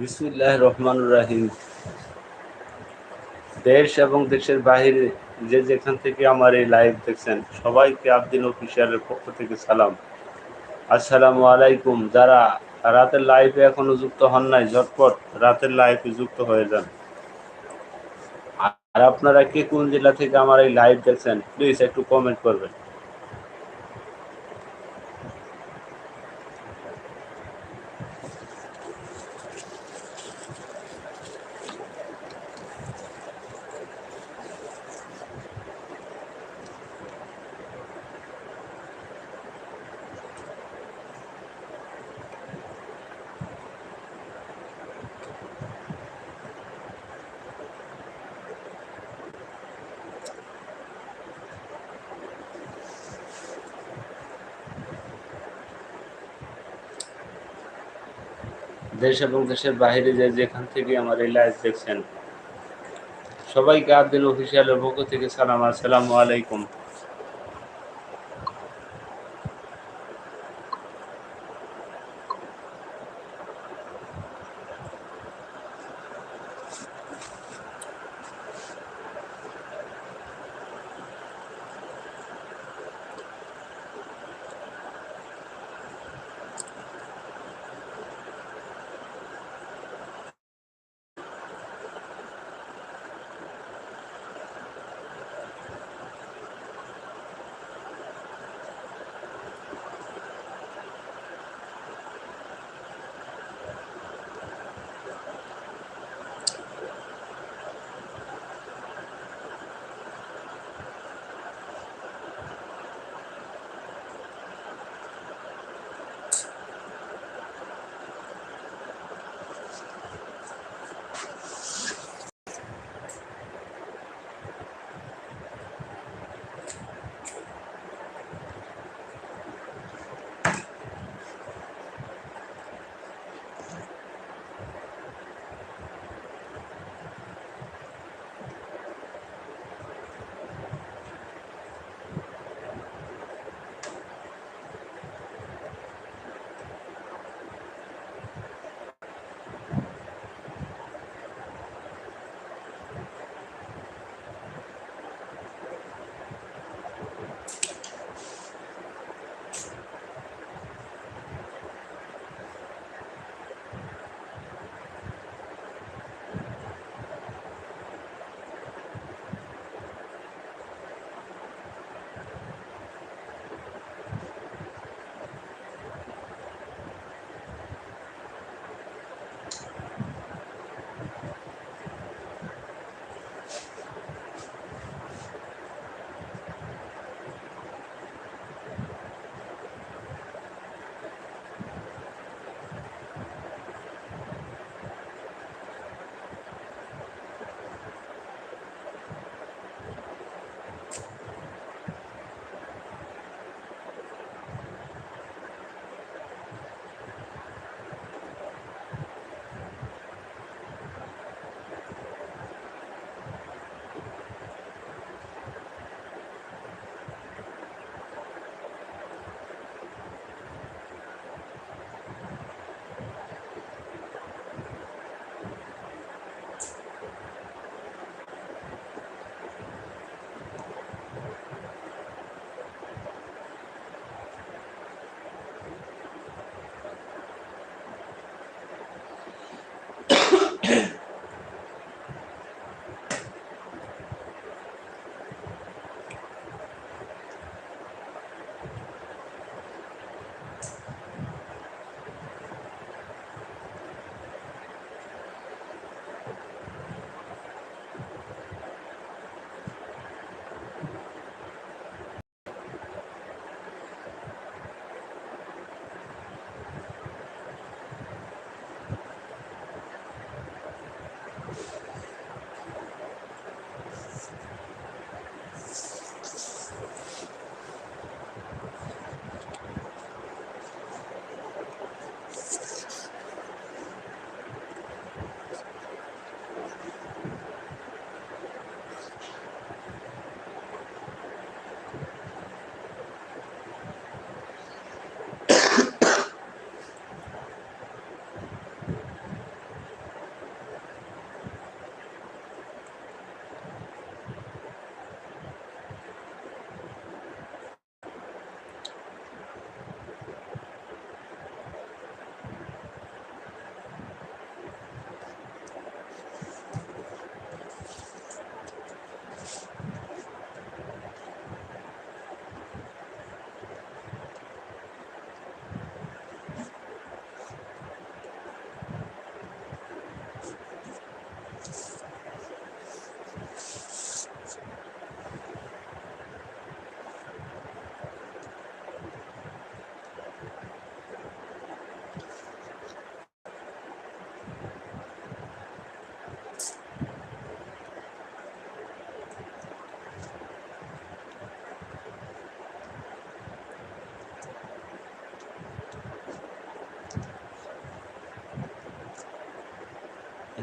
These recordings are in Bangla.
বিসমুল্লাহ রহমান রাহিম দেশ এবং দেশের বাহিরে যে যেখান থেকে আমার এই লাইভ দেখছেন, সবাইকে আবদিন অফিসিয়ালের পক্ষ থেকে সালাম। আসসালামু আলাইকুম। যারা রাতের লাইভে এখনও যুক্ত হন নাই, ঝটপট রাতের লাইভে যুক্ত হয়ে যান। আর আপনারা কে কোন জেলা থেকে আমার এই লাইভ দেখছেন প্লিজ একটু কমেন্ট করবেন। দেশ এবং দেশের বাহিরে যে যেখান থেকে আমার এই লাইভ দেখছেন, সবাইকে আব্দুল অফিসিয়ালের পক্ষ থেকে সালাম আসসালামু আলাইকুম।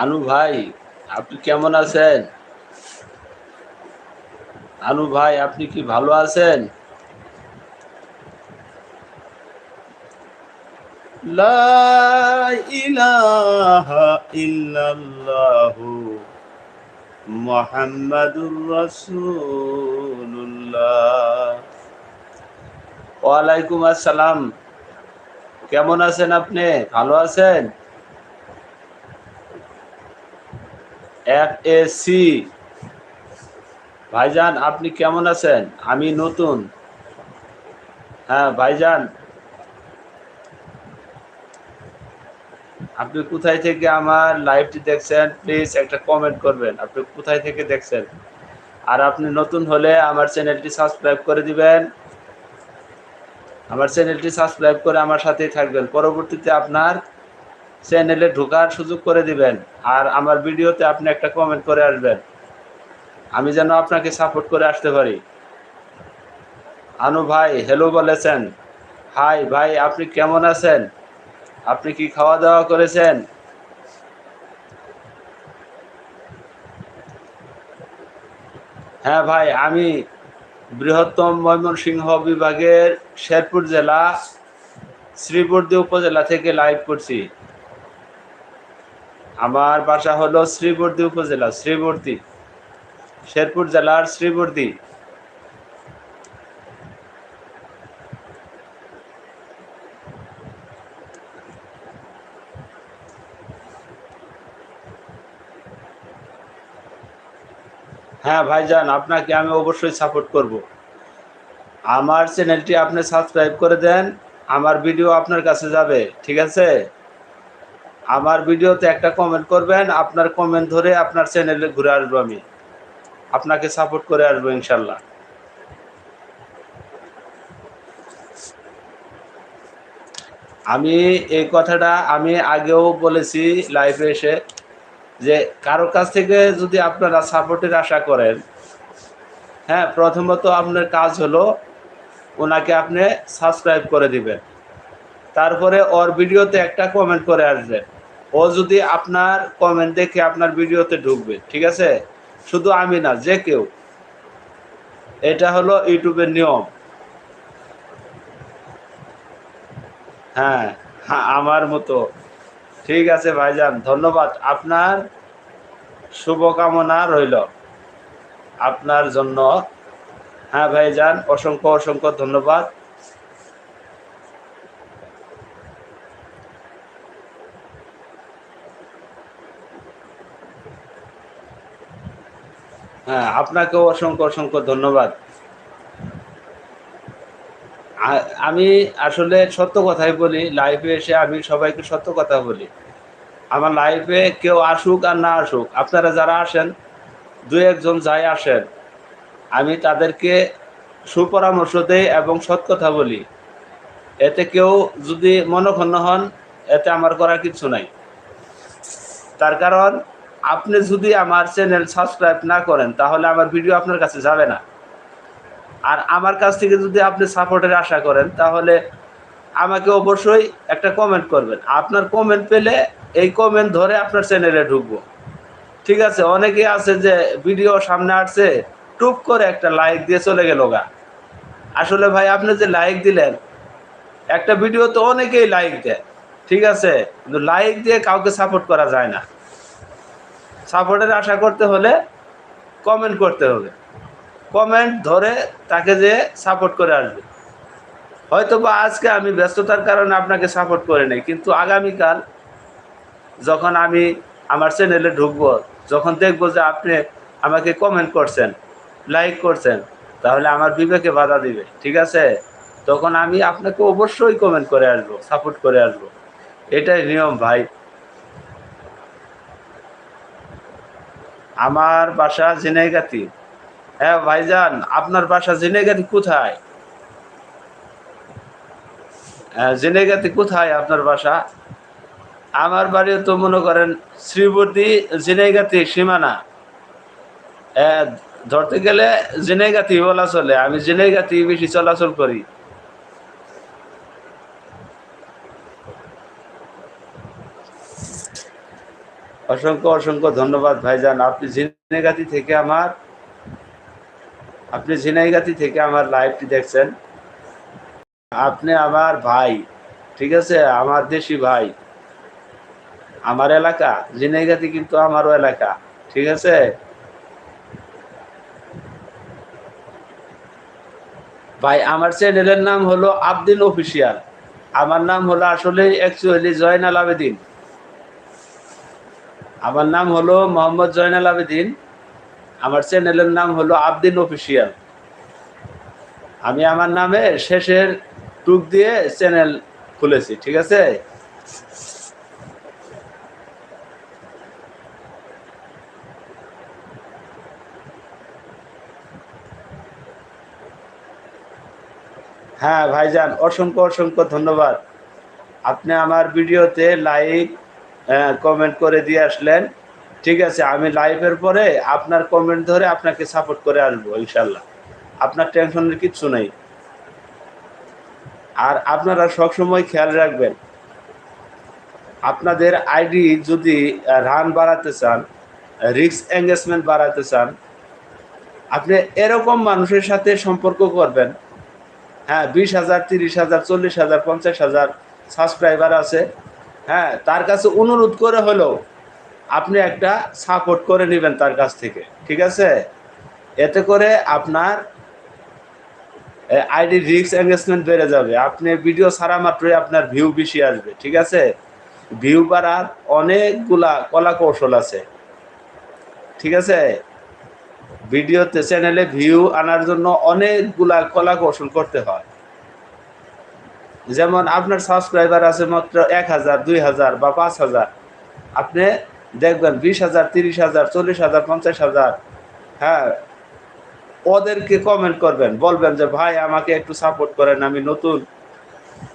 আনু ভাই আপনি কেমন আছেন আনু ভাই আপনি কি ভালো আছেন لا إله إلا الله محمد رسول الله ওয়ালাইকুম আসসালাম কেমন আছেন আপনি ভালো আছেন এফ এ সি ভাইজান, আপনি কেমন আছেন? আমি নতুন। হ্যাঁ ভাইজান। আপনি কোথায় থেকে আমার লাইভটি দেখছেন? প্লিজ একটা কমেন্ট করবেন। আপনি কোথায় থেকে দেখছেন? আর আপনি নতুন হলে আমার চ্যানেলটি সাবস্ক্রাইব করে দিবেন। আমার চ্যানেলটি সাবস্ক্রাইব করে আমার সাথেই থাকবেন। পরবর্তীতে আপনার চ্যানেলে ঢোকার সুযোগ করে দিবেন আর আমার ভিডিওতে আপনি একটা কমেন্ট করে আসবেন। আমি যেন আপনাকে সাপোর্ট করে আসতে পারি। আনু ভাই হ্যালো বলেছেন। হাই ভাই, আপনি কেমন আছেন? আপনি কি খাওয়া দাওয়া করেছেন? হ্যাঁ ভাই, আমি বৃহত্তম ময়মনসিংহ বিভাগের শেরপুর জেলা, শ্রীবর্দী উপজেলা থেকে লাইভ করছি। আমার বাসা হলো শ্রীবর্দী উপজেলা, শ্রীবর্দী, শেরপুর জেলার শ্রীবর্দী। হ্যাঁ ভাইজান, আপনাকে আমি অবশ্যই সাপোর্ট করব। আমার চ্যানেলটি আপনি সাবস্ক্রাইব করে দেন, আমার ভিডিও আপনার কাছে যাবে, ঠিক আছে? আমার ভিডিওতে একটা কমেন্ট করবেন, আপনার কমেন্ট ধরে আপনার চ্যানেলে ঘুরে আসব আমি। আপনাকে সাপোর্ট করে আসব ইনশাল্লাহ। আমি এই কথাটা আমি আগেও বলেছি লাইভে এসে যে কারও কাছ থেকে যদি আপনারা সাপোর্টের আশা করেন হ্যাঁ প্রথমত আপনার কাজ হলো ওনাকে আপনি সাবস্ক্রাইব করে দিবেন। তারপরে ওর ভিডিওতে একটা কমেন্ট করে আসবেন। ও যদি আপনার কমেন্ট দেখে আপনার ভিডিওতে ঢুকবে, ঠিক আছে? শুধু আমি না, যে কেউ। এটা হলো ইউটিউবের নিয়ম। হ্যাঁ হ্যাঁ আমার মতো। ঠিক আছে, ভাইজান, ধন্যবাদ। আপনার শুভকামনা রইল। আপনার জন্য। হ্যাঁ ভাইজান, অসংখ্য অসংখ্য ধন্যবাদ। হ্যাঁ আপনাকেও অসংখ্য অসংখ্য ধন্যবাদ। আমি আসলে সত্য কথাই বলি লাইফে এসে আমি সবাইকে সত্য কথা বলি। আমার লাইফে কেউ আসুক আর না আসুক, আপনারা যারা আসেন, দু একজন যাই আসেন, আমি তাদেরকে সুপরামর্শ দেই এবং সৎ কথা বলি। এতে কেউ যদি মনক্ষণ হন, এতে আমার করার কিছু নাই। তার কারণ আপনি যদি আমার চ্যানেল সাবস্ক্রাইব না করেন, তাহলে আমার ভিডিও আপনার কাছে যাবে না। আর আমার কাছ থেকে যদি আপনি সাপোর্টের আশা করেন, তাহলে আমাকে অবশ্যই একটা কমেন্ট করবেন। আপনার কমেন্ট পেলে এই কমেন্ট ধরে আপনার চ্যানেলে ঢুকবো। ঠিক আছে? অনেকে আছে যে ভিডিও সামনে আসছে, টুপ করে একটা লাইক দিয়ে চলে গেল গা। আসলে ভাই, আপনি যে লাইক দিলেন, একটা ভিডিও তো অনেকেই লাইক দেয়। ঠিক আছে? কিন্তু লাইক দিয়ে কাউকে সাপোর্ট করা যায় না। সাপোর্টের আশা করতে হলে কমেন্ট করতে হবে। কমেন্ট ধরে তাকে যে সাপোর্ট করে আসবে। হয়তো বা আজকে আমি ব্যস্ততার কারণে আপনাকে সাপোর্ট করে নেই, কিন্তু আগামীকাল যখন আমি আমার চ্যানেলে ঢুকবো, যখন দেখব যে আপনি আমাকে কমেন্ট করছেন লাইক করছেন, তাহলে আমার বিবেকে বাধা দিবে, ঠিক আছে? তখন আমি আপনাকে অবশ্যই কমেন্ট করে আসব সাপোর্ট করে আসব। এটাই নিয়ম ভাই। আমার বাসা জিনাইগাতি। হ্যাঁ ভাইজান, আপনার বাসা জিনাইগাতি কোথায়? জিনাইগাতি কোথায় আপনার বাসা? আমার বাড়িও তো মনে করেন শ্রীবর্তী জিনাইগাতি সীমানা। ধরতে গেলে জিনাইগাতি বলা চলে, আমি জিনাইগাতি বেশি চলাচল করি। অসংখ্য অসংখ্য ধন্যবাদ, ভাইজান। আপনি ঝিনাইগাতি থেকে আমার, আপনি ঝিনাইগাতি থেকে আমার লাইভটি দেখছেন। আপনি আমার ভাই, ঠিক আছে? আমার দেশি ভাই। আমার এলাকা, ঝিনাইগাতি কিন্তু আমারও এলাকা, ঠিক আছে? ভাই, আমার চ্যানেলের নাম হলো আবদিন অফিসিয়াল আমার নাম হলো আসলে অ্যাকচুয়ালি জয়নাল আবেদিন। আমার নাম হলো মোহাম্মদ জয়নাল আবেদিন। আমার চ্যানেলের নাম হলো আবদিন অফিসিয়াল। আমি আমার নামে শেষের টুক দিয়ে চ্যানেল খুলেছি, ঠিক আছে? হ্যাঁ ভাইজান, অসংখ্য অসংখ্য ধন্যবাদ। আপনি আমার ভিডিওতে লাইক কমেন্ট করে দিয়ে আসলেন। ঠিক আছে, আমি লাইভের পরে আপনার কমেন্ট ধরে আপনাকে সাপোর্ট করে আসব ইনশাল্লাহ। আপনার টেনশনের কিচ্ছু নেই। আর আপনারা সবসময় খেয়াল রাখবেন, আপনাদের আইডি যদি রান বাড়াতে চান রিস্ক এঙ্গেজমেন্ট বাড়াতে চান, আপনি এরকম মানুষের সাথে সম্পর্ক করবেন। হ্যাঁ বিশ হাজার, তিরিশ হাজার, চল্লিশ হাজার, পঞ্চাশ হাজার সাবস্ক্রাইবার আছে। হ্যাঁ তার কাছে অনুরোধ করে হলেও আপনি একটা সাপোর্ট করে নেবেন তার কাছ থেকে, ঠিক আছে? এতে করে আপনার আইডি রিক্স এঙ্গেজমেন্ট বেড়ে যাবে। আপনি ভিডিও ছাড়া মাত্রই আপনার ভিউ বেশি আসবে, ঠিক আছে? ভিউ বাড়ার অনেকগুলা কলা কৌশল আছে, ঠিক আছে? ভিডিওতে চ্যানেলে ভিউ আনার জন্য অনেকগুলা কলা কৌশল করতে হয়। যেমন আপনার সাবস্ক্রাইবার আছে মাত্র এক হাজার, দুই হাজার বা পাঁচ হাজার। আপনি দেখবেন বিশ হাজার, তিরিশ হাজার, চল্লিশ হাজার, পঞ্চাশ হাজার। হ্যাঁ ওদেরকে কমেন্ট করবেন, বলবেন যে, ভাই, আমাকে একটু সাপোর্ট করেন, আমি নতুন।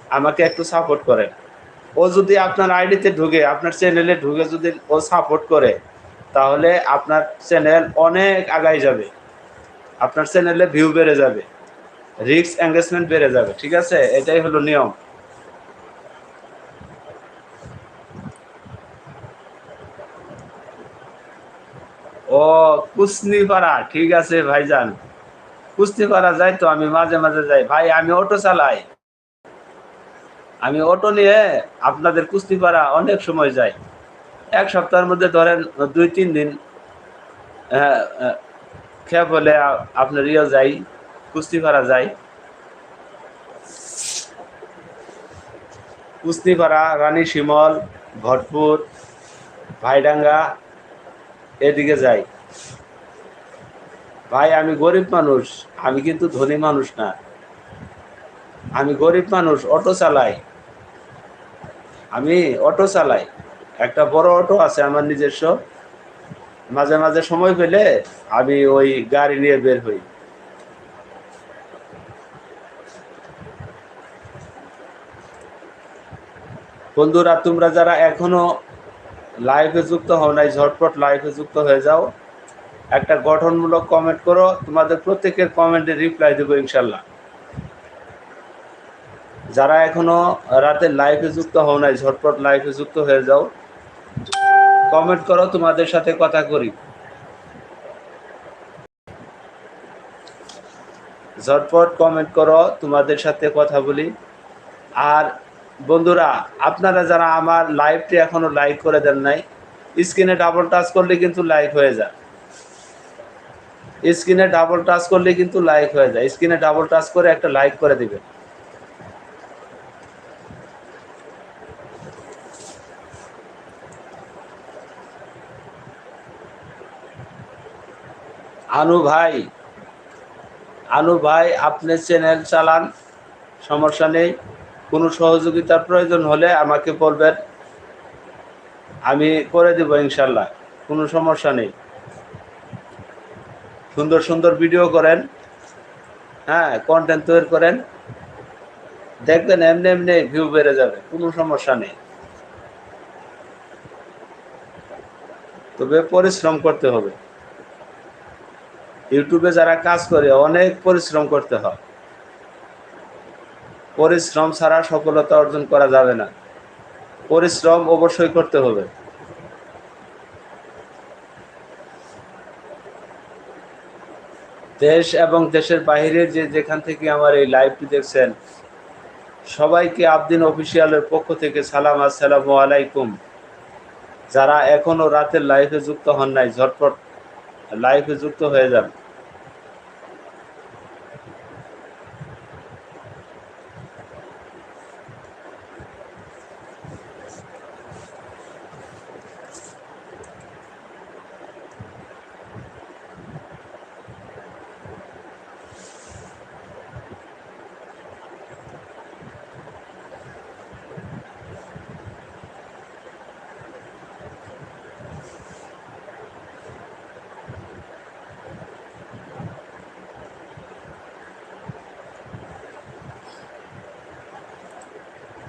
আমাকে একটু সাপোর্ট করেন। ও যদি আপনার আইডিতে ঢুকে, আপনার চ্যানেলে ঢুকে যদি ও সাপোর্ট করে, তাহলে আপনার চ্যানেল অনেক আগাই যাবে। আপনার চ্যানেলে ভিউ বেড়ে যাবে। রিক্স এঙ্গেজমেন্ট বেড়ে যাবে, ঠিক আছে? এটাই হলো নিয়ম। ও কুসনিপাড়া ঠিক আছে ভাইজান। কুস্তিপাড়া যাই তো, আমি মাঝে মাঝে যাই। ভাই, আমি অটো চালাই। আমি অটো নিয়ে আপনাদের কুস্তিপাড়া অনেক সময় যাই। এক সপ্তাহের মধ্যে ধরেন দুই, তিন দিন খেপ হলে আপনার ইয়ে যাই। কুস্তিপাড়া যাই কুস্তিপাড়া রানী শিমল ভটপুর ভাইডাঙ্গা, এদিকে যাই। ভাই, আমি গরিব মানুষ, আমি কিন্তু ধনী মানুষ না। আমি গরিব মানুষ, অটো চালাই। আমি অটো চালাই। একটা বড় অটো আছে আমার নিজস্ব। মাঝে মাঝে সময় পেলে আমি ওই গাড়ি নিয়ে বের হই। বন্ধুরা, তোমরা যারা এখনও লাইভে যুক্ত হও নাই, ঝটপট লাইভে যুক্ত হয়ে যাও। একটা গঠনমূলক কমেন্ট করো, তোমাদের প্রত্যেকের কমেন্টে রিপ্লাই দেবো ইনশাল্লাহ যারা এখনও রাতে লাইভে যুক্ত হও নাই, ঝটপট লাইভে যুক্ত হয়ে যাও। কমেন্ট করো, তোমাদের সাথে কথা করি। ঝটপট কমেন্ট করো, তোমাদের সাথে কথা বলি। আর বন্ধুরা, আপনারা যারা আমার লাইভটি এখনও লাইক করে দেন নাই স্ক্রিনে ডাবল টাচ করলে কিন্তু লাইক হয়ে যায়। স্ক্রিনে ডাবল টাচ করলে কিন্তু লাইক হয়ে যায়। স্ক্রিনে ডাবল টাচ করে একটা লাইক করে দিবেন। আনু ভাই আনু ভাই, আপনি চ্যানেল চালান, সমস্যা নেই। কোনো সহযোগিতার প্রয়োজন হলে আমাকে বলবেন। আমি করে দেব ইনশাল্লাহ, কোনো সমস্যা নেই। সুন্দর সুন্দর ভিডিও করেন হ্যাঁ কন্টেন্ট তৈরি করেন। দেখবেন এমনি এমনি ভিউ বেড়ে যাবে, কোনো সমস্যা নেই। তবে পরিশ্রম করতে হবে। ইউটিউবে যারা কাজ করে, অনেক পরিশ্রম করতে হয়। পরিশ্রম ছাড়া সফলতা অর্জন করা যাবে না। পরিশ্রম অবশ্যই করতে হবে। দেশ এবং দেশের বাইরে যে যেখান থেকে আমার এই লাইভটি দেখছেন, সবাইকে আবদিন অফিসিয়ালের পক্ষ থেকে সালাম, আসসালামু আলাইকুম। যারা এখনও রাতের লাইফে যুক্ত হন নাই, ঝটপট লাইফে যুক্ত হয়ে যান।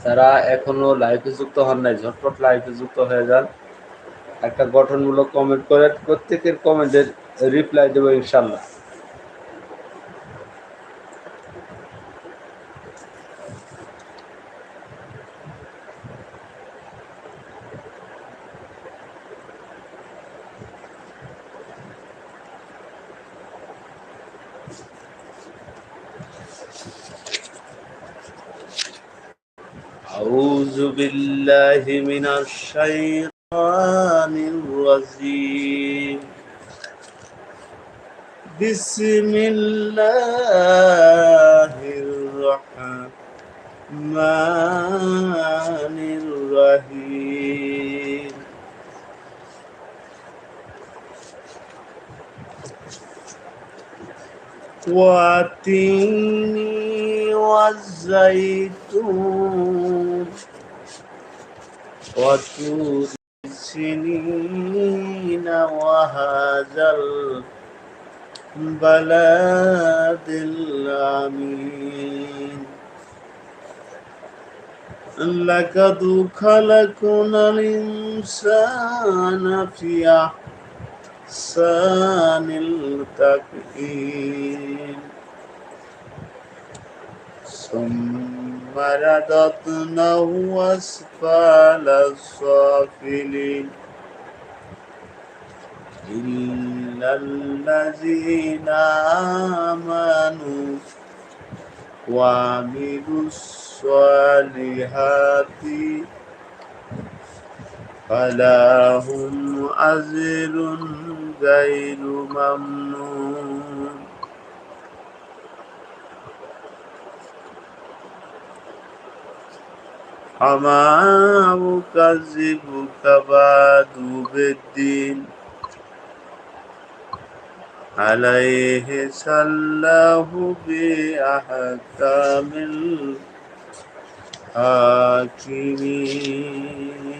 যারা এখনও লাইফে যুক্ত হন নাই, ঝটপট লাইফে যুক্ত হয়ে যান। একটা গঠনমূলক কমেন্ট করে, প্রত্যেকের কমেন্টের রিপ্লাই দেবো ইনশাল্লাহ من الشيطان الرجيم بسم الله الرحمن الرحيم والتين والزيتون وطور السنين وهذا البلد الأمين لقد خلقنا الإنسان في أحسن التقويم ثم رددناه أسفل السافلين إلا الذين آمنوا وعملوا الصالحات فلهم أجر غير ممنون أما أكذبك بعد بالدين عليه سله بأحكام الحاكمين